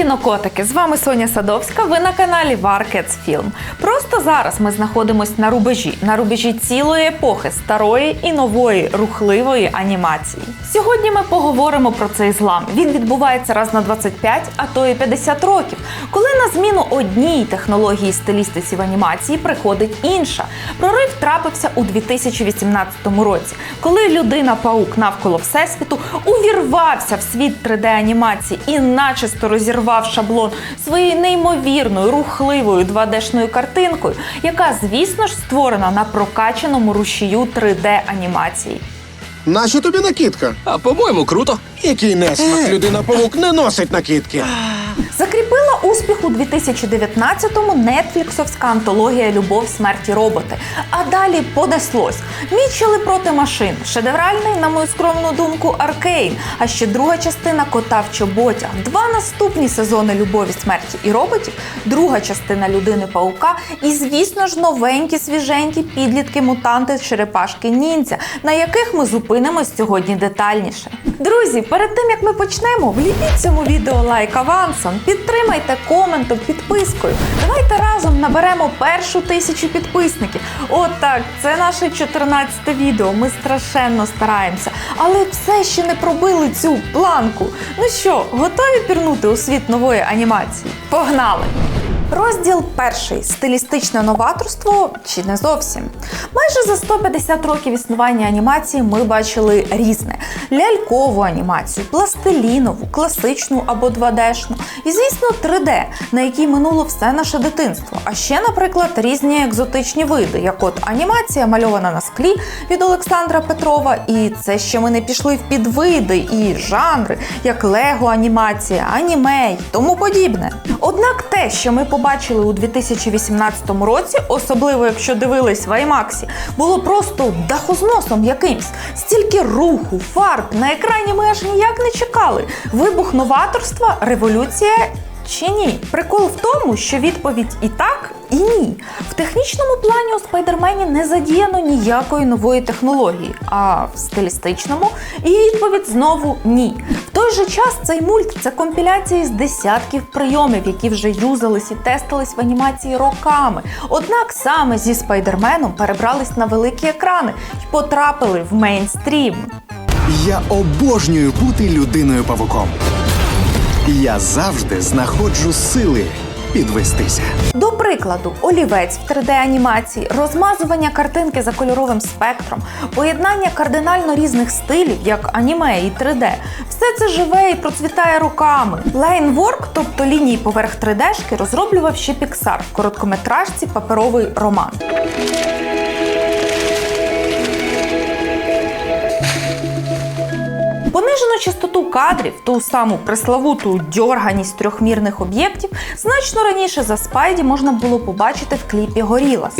кінокотики! З вами Соня Садовська. Ви на каналі Варкетс Філм. Просто зараз ми знаходимося на рубежі, на рубежі цілої епохи старої і нової рухливої анімації. Сьогодні ми поговоримо про цей злам. Він відбувається раз на 25, а то і 50 років, коли на зміну одній технології стилістиці в анімації приходить інша. Прорив трапився у 2018 році, коли людина-паук навколо всесвіту увірвався в світ 3D-анімації і начисто розірвав шаблон своєю неймовірною рухливою 2D-шною картинкою, яка, звісно ж, створена на прокачаному рушію 3D-анімації. Нащо тобі накидка? А по-моєму, круто. Який несмак людина павук не носить накидки. Закріпила успіх у 2019-му нетфліксовська антологія Любов, смерті роботи. А далі понеслось. Мічели проти машин. Шедевральний, на мою скромну думку, Аркейн. А ще друга частина кота в чоботях. Два наступні сезони любові, смерті і роботів, друга частина людини паука. І, звісно ж, новенькі, свіженькі підлітки, мутанти, черепашки ніндзя, на яких ми зупинимось сьогодні детальніше. Друзі, перед тим як ми почнемо, вліпіть цьому відео лайк авансом, підтримайте коментом, підпискою. Давайте разом наберемо першу тисячу підписників. От так, це наше 14 відео. Ми страшенно стараємося, але все ще не пробили цю планку. Ну що, готові пірнути у світ нової анімації? Погнали! Розділ перший стилістичне новаторство чи не зовсім. Майже за 150 років існування анімації ми бачили різне: лялькову анімацію, пластилінову, класичну або 2D-шну, і звісно 3D, на якій минуло все наше дитинство. А ще, наприклад, різні екзотичні види, як от анімація мальована на склі від Олександра Петрова, і це ще ми не пішли в підвиди і жанри, як лего анімація, аніме й тому подібне. Однак те, що ми побачили у 2018 році, особливо якщо дивились в IMAX, було просто дахозносом якимсь. Стільки руху, фарб на екрані ми аж ніяк не чекали. Вибух новаторства, революція. Чи ні? Прикол в тому, що відповідь і так, і ні. В технічному плані у спайдермені не задіяно ніякої нової технології, а в стилістичному і відповідь знову ні. В той же час цей мульт це компіляція з десятків прийомів, які вже юзались і тестились в анімації роками. Однак саме зі спайдерменом перебрались на великі екрани і потрапили в мейнстрім. Я обожнюю бути людиною павуком. Я завжди знаходжу сили підвестися. До прикладу, олівець в 3D-анімації, розмазування картинки за кольоровим спектром, поєднання кардинально різних стилів, як аніме і 3D. Все це живе і процвітає руками. Лайнворк, тобто лінії поверх 3D-шки, розроблював ще Pixar в короткометражці Паперовий роман. Понижену частоту кадрів, ту саму пресловуту дьорганість трьохмірних об'єктів, значно раніше за Спайді можна було побачити в кліпі Горілас.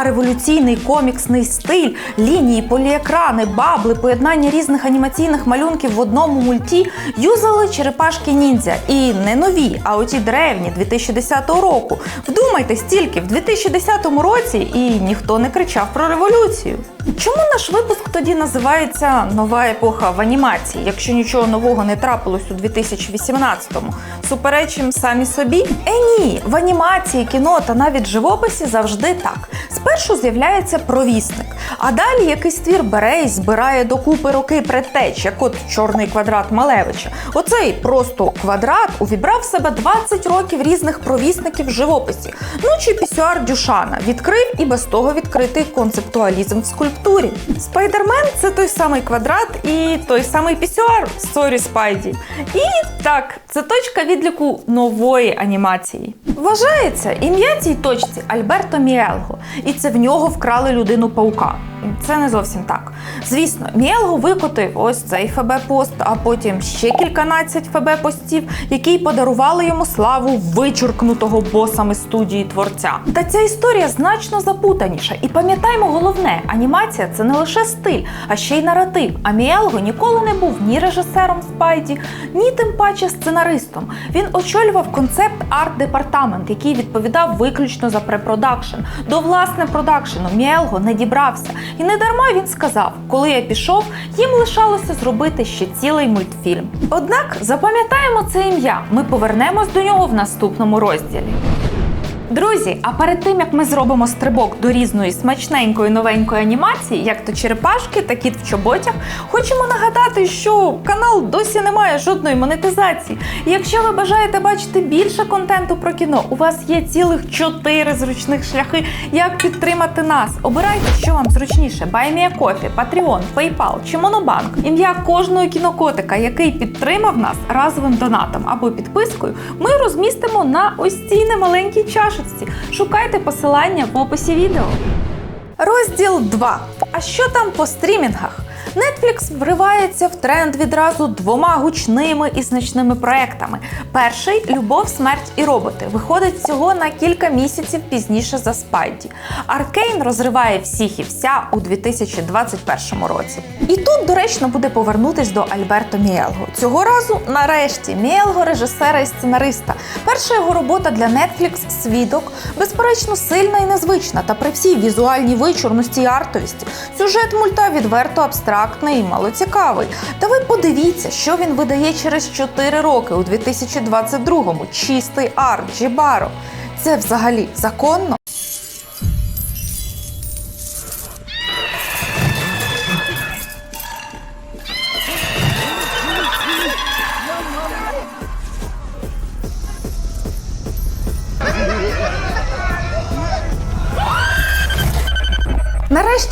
А революційний коміксний стиль, лінії, поліекрани, бабли, поєднання різних анімаційних малюнків в одному мульті юзали черепашки ніндзя. І не нові, а оті древні 2010 року. Вдумайтесь тільки в 2010 році і ніхто не кричав про революцію. Чому наш випуск тоді називається Нова епоха в анімації, якщо нічого нового не трапилось у 2018-му? Суперечим самі собі? Е, ні, в анімації, кіно та навіть живописі завжди так. Спершу з'являється провісник, а далі якийсь твір бере і збирає докупи роки предтеч, як от чорний квадрат Малевича. Оцей просто квадрат увібрав в себе 20 років різних провісників в живописі. Ну чи пісюар Дюшана відкрив і без того відкритий концептуалізм в скульптурі. Спайдермен це той самий квадрат і той самий пісюар. Сорі, Спайді. І так, це точка відліку нової анімації. Вважається, ім'я цій точці Альберто Міелго, і це в нього вкрали людину паука. Це не зовсім так. Звісно, Міелго викотив ось цей ФБ-пост, а потім ще кільканадцять ФБ-постів, які подарували йому славу вичуркнутого босами студії творця. Та ця історія значно запутаніша. І пам'ятаймо головне, анімація це не лише стиль, а ще й наратив. А Міелго ніколи не був ні режисером Спайді, ні тим паче сценаристом. Він очолював концепт арт-департамент, який відповідав виключно за препродакшн. До власне продакшену Міелго не дібрався. І не дарма він сказав: коли я пішов, їм лишалося зробити ще цілий мультфільм. Однак запам'ятаємо це ім'я. Ми повернемось до нього в наступному розділі. Друзі, а перед тим як ми зробимо стрибок до різної смачненької новенької анімації, як то черепашки та кіт в чоботях, хочемо нагадати, що канал досі не має жодної монетизації. Якщо ви бажаєте бачити більше контенту про кіно, у вас є цілих чотири зручних шляхи, як підтримати нас. Обирайте, що вам зручніше: BuyMeACoffee, Patreon, PayPal чи Монобанк. Ім'я кожного кінокотика, який підтримав нас разовим донатом або підпискою, ми розмістимо на ось цій немаленькій чашечці. Шукайте посилання в описі відео. Розділ 2. А що там по стрімінгах? Netflix вривається в тренд відразу двома гучними і значними проектами. Перший Любов, смерть і роботи виходить всього на кілька місяців пізніше за Спайді. Аркейн розриває всіх і вся у 2021 році. І тут доречно буде повернутись до Альберто Міелго. Цього разу, нарешті, Міелго режисера і сценариста. Перша його робота для Netflix Свідок безперечно сильна і незвична, та при всій візуальній вичурності і артовісті. Сюжет мульта відверто абстрактний і малоцікавий. Та ви подивіться, що він видає через 4 роки у 2022-му. Чистий арт Джібаро. Це взагалі законно?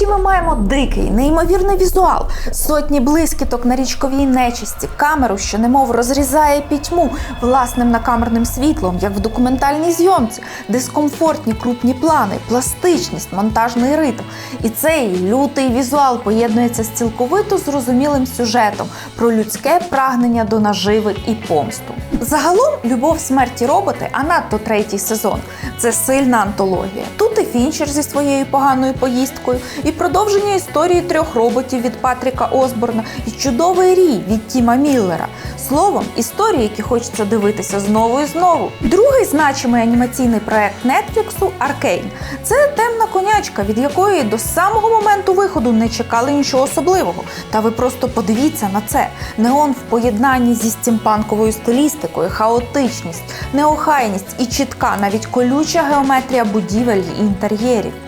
Нарешті ми маємо дикий, неймовірний візуал, сотні блискіток на річковій нечисті, камеру, що немов розрізає пітьму власним накамерним світлом, як в документальній зйомці, дискомфортні крупні плани, пластичність, монтажний ритм. І цей лютий візуал поєднується з цілковито зрозумілим сюжетом про людське прагнення до наживи і помсту. Загалом любов смерті роботи, а надто третій сезон це сильна антологія. Тут і Фінчер зі своєю поганою поїздкою, і продовження історії трьох роботів від Патріка Осборна, і чудовий рій від Тіма Міллера. Словом, історії, які хочеться дивитися знову і знову. Другий значимий анімаційний проект Нетфліксу Аркейн. Це темна конячка, від якої до самого моменту виходу не чекали нічого особливого. Та ви просто подивіться на це: неон в поєднанні зі стімпанковою стилістикою, хаотичність, неохайність і чітка, навіть колюча геометрія будівель і інтер'єрів.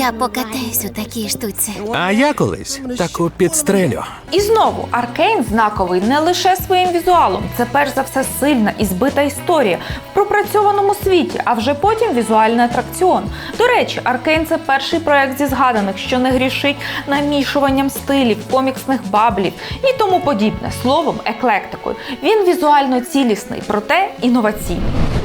Я покатаюсь у такій штуці. А я колись таку підстрелю. І знову Аркейн знаковий не лише своїм візуалом, це перш за все сильна і збита історія в пропрацьованому світі, а вже потім візуальний атракціон. До речі, Аркейн це перший проект зі згаданих, що не грішить намішуванням стилів, коміксних баблів і тому подібне. Словом, еклектикою. Він візуально цілісний, проте інноваційний.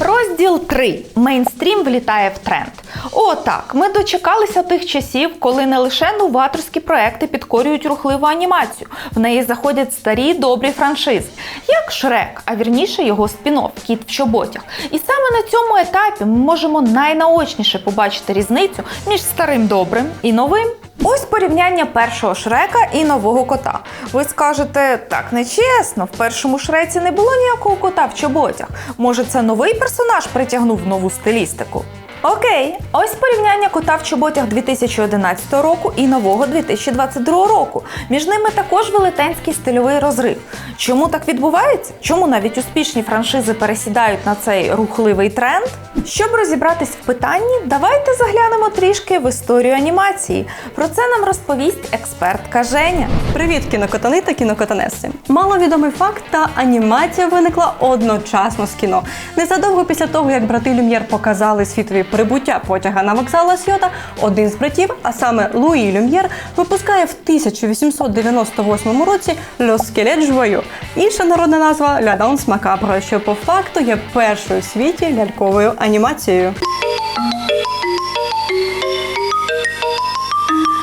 Розділ 3. Мейнстрім влітає в тренд. О, так, ми дочекалися тих часів, коли не лише новаторські проекти підкорюють рухливу анімацію. В неї заходять старі добрі франшизи, як Шрек, а вірніше його спін-офф Кіт в чоботях. І саме на цьому етапі ми можемо найнаочніше побачити різницю між старим добрим і новим. Ось порівняння першого шрека і нового кота. Ви скажете, так нечесно, в першому шреці не було ніякого кота в чоботях. Може, це новий персонаж притягнув нову стилістику? Окей, ось порівняння кота в чоботях 2011 року і нового 2022 року. Між ними також велетенський стильовий розрив. Чому так відбувається? Чому навіть успішні франшизи пересідають на цей рухливий тренд? Щоб розібратись в питанні, давайте заглянемо трішки в історію анімації. Про це нам розповість експертка Женя. Привіт, кінокотани та кінокотанеси. Маловідомий факт та анімація виникла одночасно з кіно. Незадовго після того, як брати Люм'єр показали світові прибуття потяга на вокзал Сьота, один з братів, а саме Луї Люм'єр, випускає в 1898 році «Льоскелет жвою. Інша народна назва Ля Danse Macabre», що по факту є першою в світі ляльковою анімацією.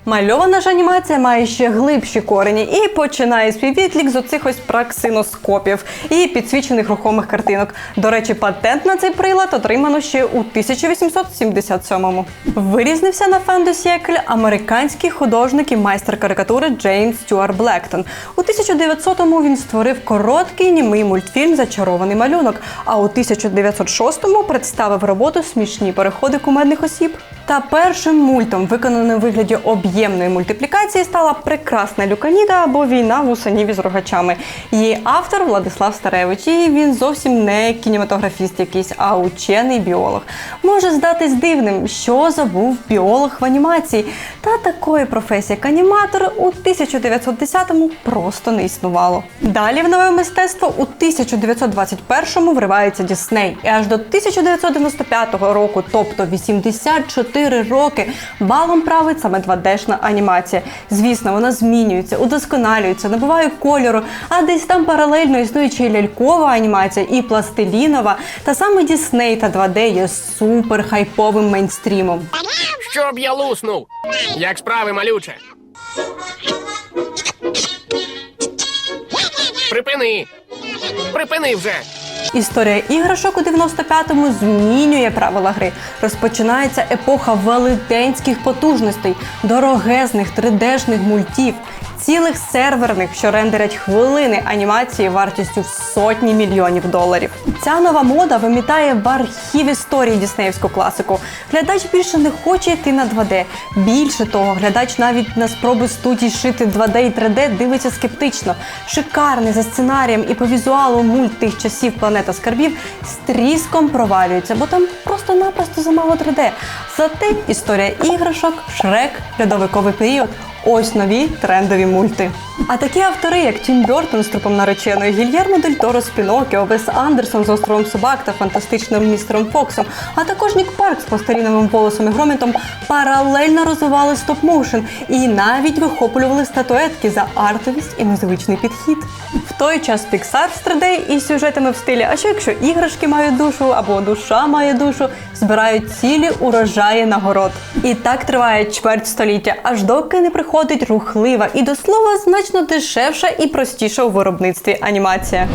Мальована ж анімація має ще глибші корені і починає свій відлік з оцих ось праксиноскопів і підсвічених рухомих картинок. До речі, патент на цей прилад отримано ще у 1877-му. Вирізнився на фендосікль американський художник і майстер карикатури Джейн Стюарт Блектон. У 1900-му він створив короткий німий мультфільм Зачарований малюнок. А у 1906-му представив роботу Смішні переходи кумедних осіб. Та першим мультом, виконаним у вигляді об'ємної мультиплікації, стала прекрасна Люканіда або війна в усаніві з рогачами. Її автор Владислав Старевич. І він зовсім не кінематографіст якийсь, а учений біолог. Може здатись дивним, що забув біолог в анімації. Та такої професії, як аніматор, у 1910-му просто не існувало. Далі в нове мистецтво у 1921-му вривається Дісней. І аж до 1995 року, тобто 84 роки, балом править саме 2D-шна анімація. Звісно, вона змінюється, удосконалюється, набуває кольору, а десь там паралельно існує ще лялькова анімація і пластилінова. Та саме Дісней та 2D є супер хайповим мейнстрімом. Щоб я луснув. Як справи, малюче? Припини. Припини вже. Історія іграшок у 95-му змінює правила гри. Розпочинається епоха велетенських потужностей, дорогезних 3D-шних мультів, цілих серверних, що рендерять хвилини анімації вартістю в сотні мільйонів доларів. Ця нова мода вимітає в архів історії діснеївську класику. Глядач більше не хоче йти на 2D. Більше того, глядач навіть на спроби студій шити 2D і 3D дивиться скептично. Шикарний за сценарієм і по візуалу мульт тих часів планета скарбів з тріском провалюється, бо там просто-напросто замало 3D. Зате історія іграшок, шрек, льодовиковий період. Ось нові трендові мульти. А такі автори, як Тім Бертон з трупом нареченої, Гільєрмо Дель Торо з Пінокіо, Вес Андерсон з островом собак та фантастичним містером Фоксом, а також Нік Парк з пластиліновим волосом і громітом паралельно розвивали стоп-моушен і навіть вихоплювали статуетки за артовість і незвичний підхід. В той час Pixar з 3D і сюжетами в стилі, а що якщо іграшки мають душу або душа має душу, збирають цілі урожаї нагород. І так триває чверть століття, аж доки не приходить рухлива і до слова значно дешевша і простіша у виробництві анімація.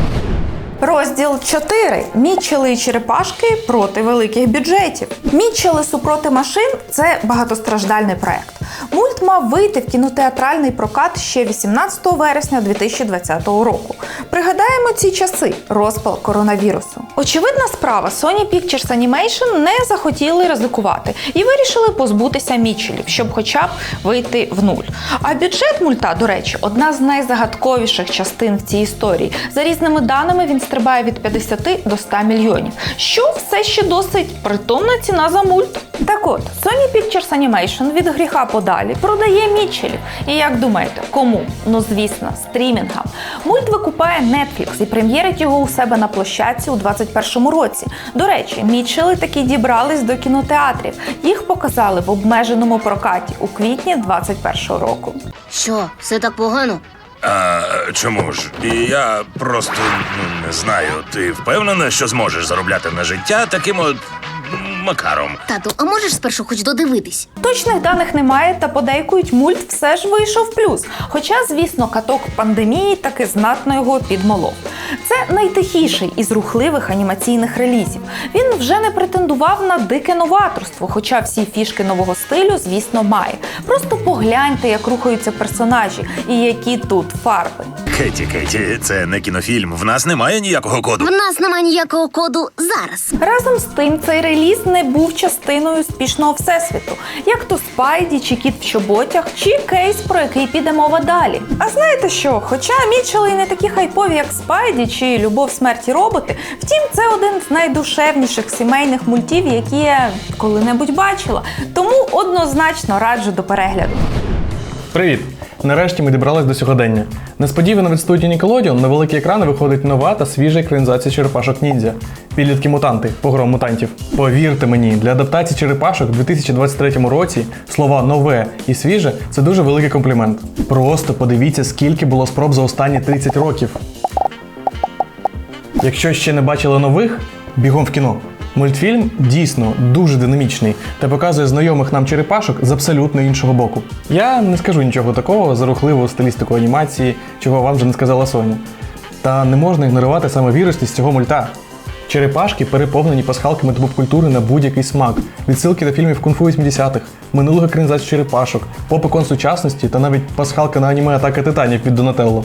Розділ 4. Мітчели і черепашки проти великих бюджетів. Мітчели супроти машин це багатостраждальний проект. Мульт мав вийти в кінотеатральний прокат ще 18 вересня 2020 року. Пригадаємо ці часи розпал коронавірусу. Очевидна справа, Sony Pictures Animation не захотіли ризикувати і вирішили позбутися Мітчелів, щоб хоча б вийти в нуль. А бюджет мульта, до речі, одна з найзагадковіших частин в цій історії. За різними даними він стрибає від 50 до 100 мільйонів, що все ще досить притомна ціна за мульт. Так от, Sony Pictures Animation від гріха подалі продає Мітчелів. І як думаєте, кому? Ну звісно, стрімінгам. Мульт викупає Netflix і прем'єрить його у себе на площадці у 2021 році. До речі, Мітчели таки дібрались до кінотеатрів. Їх показали в обмеженому прокаті у квітні 2021 року. Що, все так погано? А чому ж? І я просто ну, не знаю. Ти впевнена, що зможеш заробляти на життя таким от макаром? Тату, а можеш спершу хоч додивитись? Точних даних немає, та подейкують мульт все ж вийшов плюс. Хоча, звісно, каток пандемії таки знатно його підмолов. Це найтихіший із рухливих анімаційних релізів. Він вже не претендував на дике новаторство, хоча всі фішки нового стилю, звісно, має. Просто погляньте, як рухаються персонажі і які тут фарби. Кеті, Кеті, це не кінофільм. В нас немає ніякого коду. В нас немає ніякого коду зараз. Разом з тим, цей реліз не був частиною успішного всесвіту, як то Спайді, чи кіт в чоботях, чи кейс, про який піде мова далі. А знаєте що? Хоча Мітчели і не такі хайпові, як Спайді чи Любов смерті роботи, втім, це один з найдушевніших сімейних мультів, які я коли-небудь бачила. Тому однозначно раджу до перегляду. Привіт! Нарешті ми дібрались до сьогодення. Несподівано від студії Nickelodeon на великі екрани виходить нова та свіжа екранізація черепашок ніндзя. Підлітки мутанти, погром мутантів. Повірте мені, для адаптації черепашок у 2023 році слова нове і свіже це дуже великий комплімент. Просто подивіться, скільки було спроб за останні 30 років. Якщо ще не бачили нових, бігом в кіно. Мультфільм дійсно дуже динамічний та показує знайомих нам черепашок з абсолютно іншого боку. Я не скажу нічого такого за рухливу стилістику анімації, чого вам вже не сказала Соня. Та не можна ігнорувати саме вірусність цього мульта. Черепашки переповнені пасхалками та поп-культури на будь-який смак, відсилки до фільмів кунг-фу 80-х, минулих екранізацій черепашок, поп-ікон сучасності та навіть пасхалка на аніме Атака Титанів від Донателло.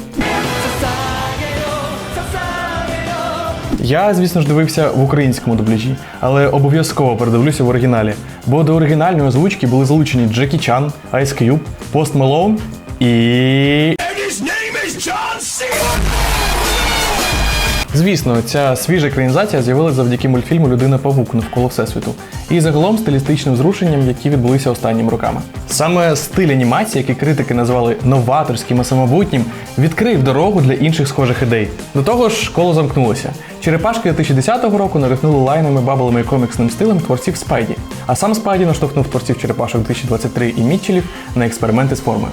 Я, звісно ж, дивився в українському дубляжі, але обов'язково передивлюся в оригіналі, бо до оригінальної озвучки були залучені Джекі Чан, Ice Cube, Пост Малоун і. Звісно, ця свіжа екранізація з'явилася завдяки мультфільму Людина Павук навколо Всесвіту і загалом стилістичним зрушенням, які відбулися останніми роками. Саме стиль анімації, який критики назвали новаторським і самобутнім, відкрив дорогу для інших схожих ідей. До того ж, коло замкнулося. Черепашки 2010 року надихнули лайнами, баблами і коміксним стилем творців Спайді. А сам Спайді наштовхнув творців черепашок 2023 і Мітчелів на експерименти з формою.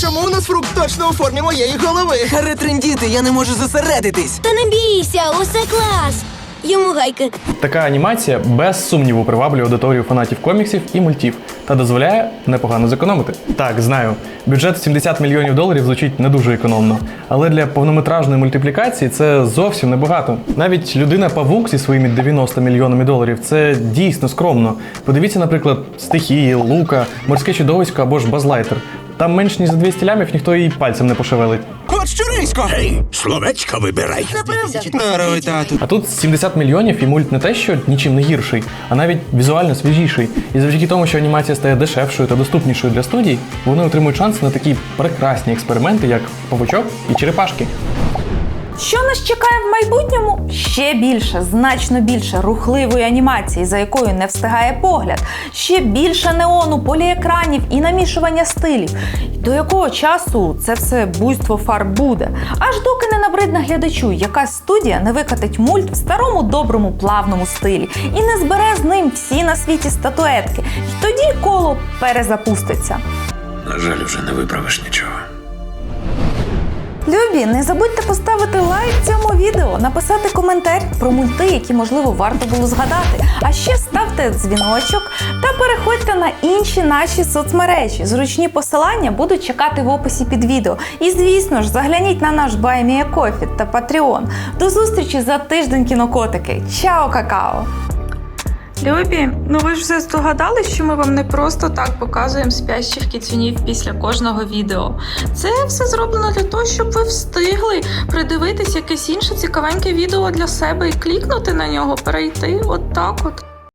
Чому у нас фрукт точно у формі моєї голови? Ретрендіти, я не можу зосередитись. Та не бійся, усе клас. Йому гайки. Така анімація без сумніву приваблює аудиторію фанатів коміксів і мультів та дозволяє непогано зекономити. Так, знаю, бюджет в 70 мільйонів доларів звучить не дуже економно, але для повнометражної мультиплікації це зовсім небагато. Навіть людина Павук зі своїми 90 мільйонами доларів це дійсно скромно. Подивіться, наприклад, стихії, лука, морське чудовисько або ж базлайтер. Там менш ніж за 200 лямів ніхто і пальцем не пошевелить. От щурисько! Гей, Словечка вибирай. Здорово, тату. А тут 70 мільйонів і мульт не те, що нічим не гірший, а навіть візуально свіжіший. І завдяки тому, що анімація стає дешевшою та доступнішою для студій, вони отримують шанс на такі прекрасні експерименти, як павучок і черепашки. Що нас чекає в майбутньому? Ще більше, значно більше рухливої анімації, за якою не встигає погляд, ще більше неону, поліекранів і намішування стилів. До якого часу це все буйство фарб буде? Аж доки не набридне глядачу, якась студія не викатить мульт в старому доброму плавному стилі і не збере з ним всі на світі статуетки. І тоді коло перезапуститься. На жаль, уже не виправиш нічого. Любі, не забудьте поставити лайк цьому відео, написати коментар про мульти, які можливо варто було згадати. А ще ставте дзвіночок та переходьте на інші наші соцмережі. Зручні посилання будуть чекати в описі під відео. І звісно ж, загляніть на наш BuyMeACoffee та Patreon. До зустрічі за тиждень кінокотики. Чао, какао! Любі, ну ви ж все здогадали, що ми вам не просто так показуємо спящих кіцюнів після кожного відео. Це все зроблено для того, щоб ви встигли придивитись якесь інше цікавеньке відео для себе і клікнути на нього, перейти от так от.